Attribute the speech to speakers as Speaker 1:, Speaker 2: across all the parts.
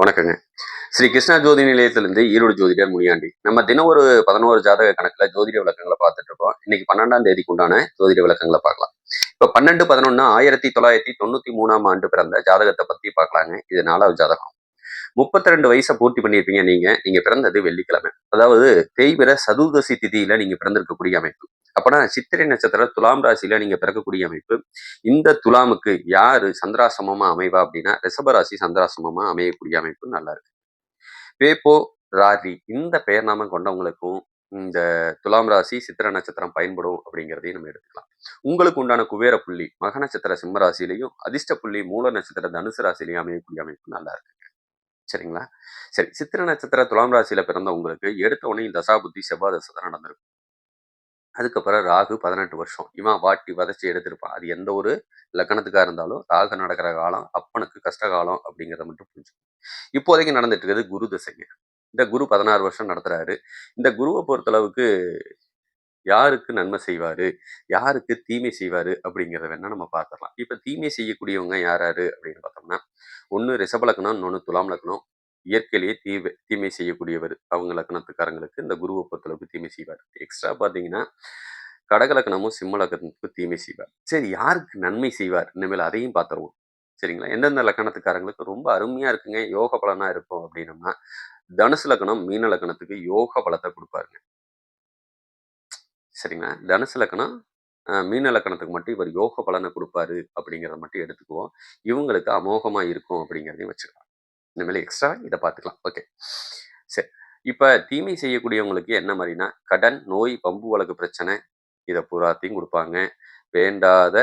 Speaker 1: வணக்கங்க. ஸ்ரீ கிருஷ்ணா ஜோதி நிலையத்திலிருந்து ஈரோடு ஜோதிடர் முனியாண்டி. நம்ம தினம் ஒரு பதினோரு ஜாதக கணக்குல ஜோதிட விளக்கங்களை பார்த்துட்டு இருக்கோம். இன்னைக்கு பன்னெண்டாம் தேதிக்கு உண்டான ஜோதிட விளக்கங்களை பார்க்கலாம். இப்ப பன்னெண்டு பதினொன்னு ஆயிரத்தி தொள்ளாயிரத்தி தொண்ணூத்தி மூணாம் ஆண்டு பிறந்த ஜாதகத்தை பத்தி பார்க்கலாங்க. இது நாலாவது ஜாதகம். முப்பத்தி ரெண்டு வயசை பூர்த்தி பண்ணியிருப்பீங்க நீங்க. நீங்க பிறந்தது வெள்ளிக்கிழமை. அதாவது தேய்பிர சதுர்தசி திதியில நீங்க பிறந்திருக்கக்கூடிய அமைப்பு. அப்பனா சித்திரை நட்சத்திரம் துலாம் ராசியில நீங்க பிறக்கக்கூடிய அமைப்பு. இந்த துலாமுக்கு யாரு சந்திராசமமா அமைவா அப்படின்னா ரிஷபராசி சந்திராசமமா அமையக்கூடிய அமைப்பு நல்லா இருக்கு. பேப்போ ராரி இந்த பெயர் நாம கொண்டவங்களுக்கும் இந்த துலாம் ராசி சித்திர நட்சத்திரம் பயன்படும் அப்படிங்கிறதையும் நம்ம எடுத்துக்கலாம். உங்களுக்கு உண்டான குபேர புள்ளி மக நட்சத்திர சிம்ம ராசியிலையும் அதிர்ஷ்ட புள்ளி மூல நட்சத்திர தனுசு ராசிலையும் அமையக்கூடிய அமைப்பு நல்லா இருக்கு. சரிங்களா? சரி சித்திர நட்சத்திர துலாம் ராசியில் பிறந்த உங்களுக்கு எடுத்த உடனே தசாபுத்தி செவ்வாய் தசை தான் நடந்திருக்கும். அதுக்கப்புறம் ராகு பதினெட்டு வருஷம். இவன் வாட்டி வதச்சி எடுத்திருப்பான் அது எந்த ஒரு லக்கணத்துக்காக இருந்தாலும் ராகு நடக்கிற காலம் அப்பனுக்கு கஷ்ட காலம் அப்படிங்கிறத மட்டும் புரிஞ்சுக்கணும். இப்போதைக்கு நடந்துட்டு இருக்கிறது குரு தசைங்க. இந்த குரு பதினாறு வருஷம் நடத்துறாரு. இந்த குருவை பொறுத்தளவுக்கு யாருக்கு நன்மை செய்வார்? யாருக்கு தீமை செய்வார்? அப்படிங்கிறத வேணால் நம்ம பார்த்துடலாம். இப்போ தீமை செய்யக்கூடியவங்க யார் யார்? அப்படின்னு பார்த்தோம்னா ஒன்று ரிஷப லக்னம் இன்னொன்று துலாம் லக்னம். இயற்கையிலேயே தீமை தீமை செய்யக்கூடியவர் அவங்க லக்னத்துக்காரங்களுக்கு இந்த குருவை பொறுத்தளவுக்கு தீமை செய்வார். எக்ஸ்ட்ரா பார்த்தீங்கன்னா கடகலக்கணமும் சிம்ம லக்னத்துக்கு தீமை செய்வார். சரி யாருக்கு நன்மை செய்வார்? இனிமேல் அதையும் பார்த்துருவோம். சரிங்களா? எந்தெந்த லக்கணத்துக்காரங்களுக்கு ரொம்ப அருமையாக இருக்குங்க யோக பலனா இருக்கும் அப்படின்னம்னா தனுசு லக்கணம் மீன லக்கணத்துக்கு யோக பலத்தை கொடுப்பாருங்க. சரிங்களா? தனுசு லக்கணம் மீன லக்கணத்துக்கு மட்டும் இவர் யோக பலனை கொடுப்பாரு அப்படிங்கிறத மட்டும் எடுத்துக்குவோம். இவங்களுக்கு அமோகமாக இருக்கும் அப்படிங்கிறதையும் வச்சுக்கலாம். இந்தமாரி எக்ஸ்ட்ரா இதை பார்த்துக்கலாம். ஓகே சரி. இப்போ தீமை செய்யக்கூடியவங்களுக்கு என்ன மாதிரினா கடன் நோய் பம்பு வழக்கு பிரச்சனை இதை பூராத்தையும் கொடுப்பாங்க. வேண்டாத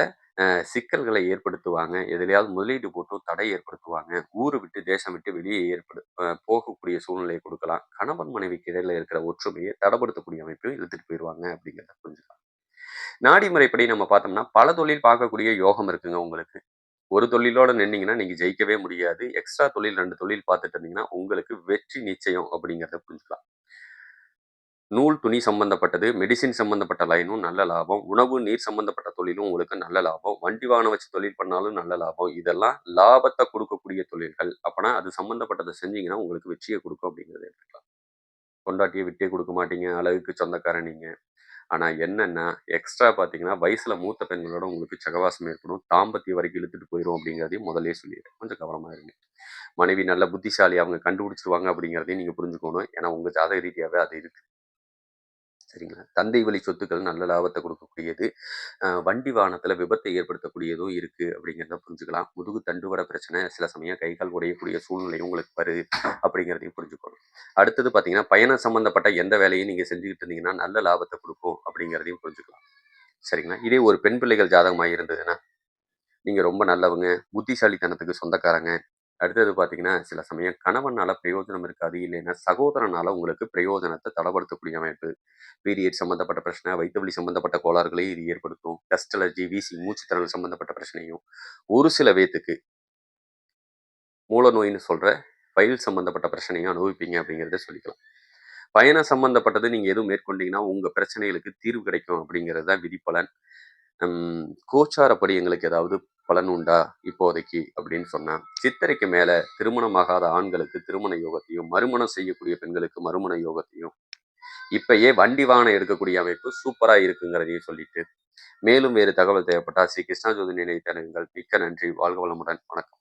Speaker 1: சிக்கல்களை ஏற்படுத்துவாங்க. எதுலையாவது முதலீடு போட்டும் தடை ஏற்படுத்துவாங்க. ஊர் விட்டு தேசம் விட்டு வெளியே ஏற்படு போகக்கூடிய சூழ்நிலையை கொடுக்கலாம். கணவன் மனைவிக்கு இடையில இருக்கிற ஒற்றுமையை தடப்படுத்தக்கூடிய அமைப்பையும் இழுத்துட்டு போயிடுவாங்க அப்படிங்கிறத புரிஞ்சுக்கலாம். நாடி முறைப்படி நம்ம பார்த்தோம்னா பல தொழில் பார்க்கக்கூடிய யோகம் இருக்குங்க உங்களுக்கு. ஒரு தொழிலோட நின்னீங்கன்னா நீங்க ஜெயிக்கவே முடியாது. எக்ஸ்ட்ரா தொழில் ரெண்டு தொழில் பார்த்துட்டு இருந்தீங்கன்னா உங்களுக்கு வெற்றி நிச்சயம் அப்படிங்கிறத புரிஞ்சுக்கலாம். நூல் துணி சம்பந்தப்பட்டது மெடிசின் சம்பந்தப்பட்ட லைனும் நல்ல லாபம். உணவு நீர் சம்பந்தப்பட்ட தொழிலும் உங்களுக்கு நல்ல லாபம். வண்டி வாகனம் வச்சு தொழில் பண்ணாலும் நல்ல லாபம். இதெல்லாம் லாபத்தை கொடுக்கக்கூடிய தொழில்கள். அப்போனா அது சம்பந்தப்பட்டதை செஞ்சீங்கன்னா உங்களுக்கு வெற்றியை கொடுக்கும் அப்படிங்கிறத எடுத்துக்கலாம். கொண்டாட்டியை விட்டே கொடுக்க மாட்டீங்க. அழகுக்கு சொந்தக்காரன் நீங்கள் ஆனால் என்னென்னா எக்ஸ்ட்ரா பார்த்தீங்கன்னா வயசில் மூத்த பெண்களோட உங்களுக்கு சகவாசம் ஏற்படும். தாம்பத்திய வரைக்கும் இழுத்துட்டு போயிடும் அப்படிங்கிறதையும் முதலே சொல்லிடுறேன் கொஞ்சம் கவனமாக இருங்க. மனைவி நல்ல புத்திசாலி. அவங்க கண்டுபிடிச்சிருவாங்க அப்படிங்கிறதையும் நீங்கள் புரிஞ்சுக்கணும். ஏன்னா உங்கள் ஜாதக ரீதியாகவே அது இருக்குது சரிங்களா? தந்தை வழி சொத்துக்கள் நல்ல லாபத்தை கொடுக்கக்கூடியது. வண்டி வாகனத்தில் விபத்தை ஏற்படுத்தக்கூடியதும் இருக்குது அப்படிங்கிறத புரிஞ்சுக்கலாம். முதுகு தண்டுவட பிரச்சனை சில சமயம் கை கால் உடையக்கூடிய சூழ்நிலை உங்களுக்கு வருது அப்படிங்கிறதையும் புரிஞ்சுக்கணும் அடுத்தது பார்த்தீங்கன்னா பயணம் சம்மந்தப்பட்ட எந்த வேலையும் நீங்கள் செஞ்சுக்கிட்டு இருந்தீங்கன்னா நல்ல லாபத்தை கொடுக்கும் அப்படிங்கிறதையும் புரிஞ்சுக்கலாம். சரிங்களா? இதே ஒரு பெண் பிள்ளைகள் ஜாதகமாக இருந்ததுன்னா நீங்கள் ரொம்ப நல்லவங்க புத்திசாலித்தனத்துக்கு சொந்தக்காரங்க அடுத்தது பார்த்தீங்கன்னா சில சமயம் கணவனால பிரயோஜனம் இருக்காது இல்லைன்னா சகோதரனால உங்களுக்கு பிரயோஜனத்தை தடப்படுத்தக்கூடிய அமைப்பு. பீரியட் சம்பந்தப்பட்ட பிரச்சனை வயிற்று வலி சம்பந்தப்பட்ட கோளாறுகளையும் இது ஏற்படுத்தும். டஸ்ட் அலர்ஜி வீசி மூச்சுத்திறன் சம்பந்தப்பட்ட பிரச்சனையும் ஒரு சில பேத்துக்கு மூல நோயின்னு சொல்ற ஃபைல் சம்பந்தப்பட்ட பிரச்சனையும் அனுபவிப்பீங்க அப்படிங்கிறத சொல்லிக்கலாம். பயணம் சம்பந்தப்பட்டது நீங்க எதுவும் மேற்கொண்டீங்கன்னா உங்க பிரச்சனைகளுக்கு தீர்வு கிடைக்கும் அப்படிங்கிறது தான் விதிப்பலன். ஹம், கோச்சாரப்படி எங்களுக்கு ஏதாவது பலன் உண்டா இப்போதைக்கு? அப்படின்னு சொன்னா சித்திரைக்கு மேல திருமணமாகாத ஆண்களுக்கு திருமண யோகத்தையும் மறுமணம் செய்யக்கூடிய பெண்களுக்கு மறுமண யோகத்தையும் இப்பயே வண்டி வாகனம் எடுக்கக்கூடிய அமைப்பு சூப்பரா இருக்குங்கிறதையும் சொல்லிட்டு மேலும் வேறு தகவல் தேவைப்பட்டால் ஸ்ரீ கிருஷ்ணா ஜோதி நிலையத்தினர்கள் மிக்க நன்றி. வாழ்க வளமுடன். வணக்கம்.